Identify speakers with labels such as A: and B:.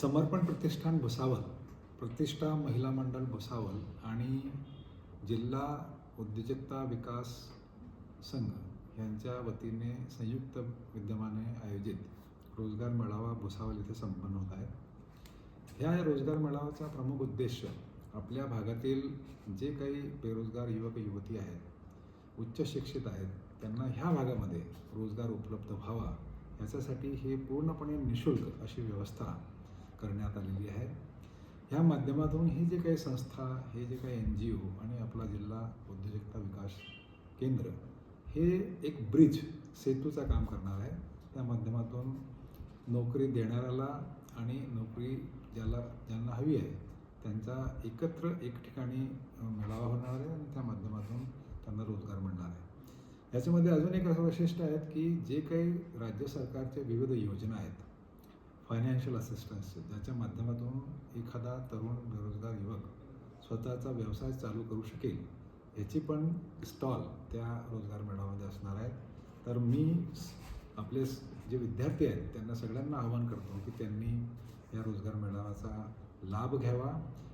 A: समर्पण प्रतिष्ठान भुसावल प्रतिष्ठा महिला मंडळ भुसावळ आणि जिल्हा उद्योजकता विकास संघ यांच्या वतीने संयुक्त विद्यमाने आयोजित रोजगार मेळावा भुसावल येथे संपन्न होत आहे. ह्या रोजगार मेळाव्याचा प्रमुख उद्देश आपल्या भागातील जे काही बेरोजगार युवक युवती आहेत उच्च शिक्षित आहेत त्यांना ह्या भागामध्ये रोजगार उपलब्ध व्हावा याच्यासाठी हे पूर्णपणे निशुल्क अशी व्यवस्था करण्यात आलेली आहे. ह्या माध्यमातून ही जे काही संस्था हे जे काही एन जी ओ आणि आपला जिल्हा उद्योजकता विकास केंद्र हे एक ब्रिज सेतूचं काम करणार आहे. त्या माध्यमातून नोकरी देणाऱ्याला आणि नोकरी ज्याला ज्यांना हवी आहे त्यांचा एकत्र एक ठिकाणी मेळावा होणार आहे आणि त्या माध्यमातून त्यांना रोजगार मिळणार आहे. याच्यामध्ये अजून एक असं वैशिष्ट्य आहे की जे काही राज्य सरकारचे विविध योजना आहेत फायनान्शियल असिस्टन्स ज्याच्या माध्यमातून एखादा तरुण बेरोजगार युवक स्वतःचा व्यवसाय चालू करू शकेल याची पण स्टॉल त्या रोजगार मेळाव्यामध्ये असणार आहेत. तर मी आपले जे विद्यार्थी आहेत त्यांना सगळ्यांना आवाहन करतो की त्यांनी या रोजगार मेळाव्याचा लाभ घ्यावा.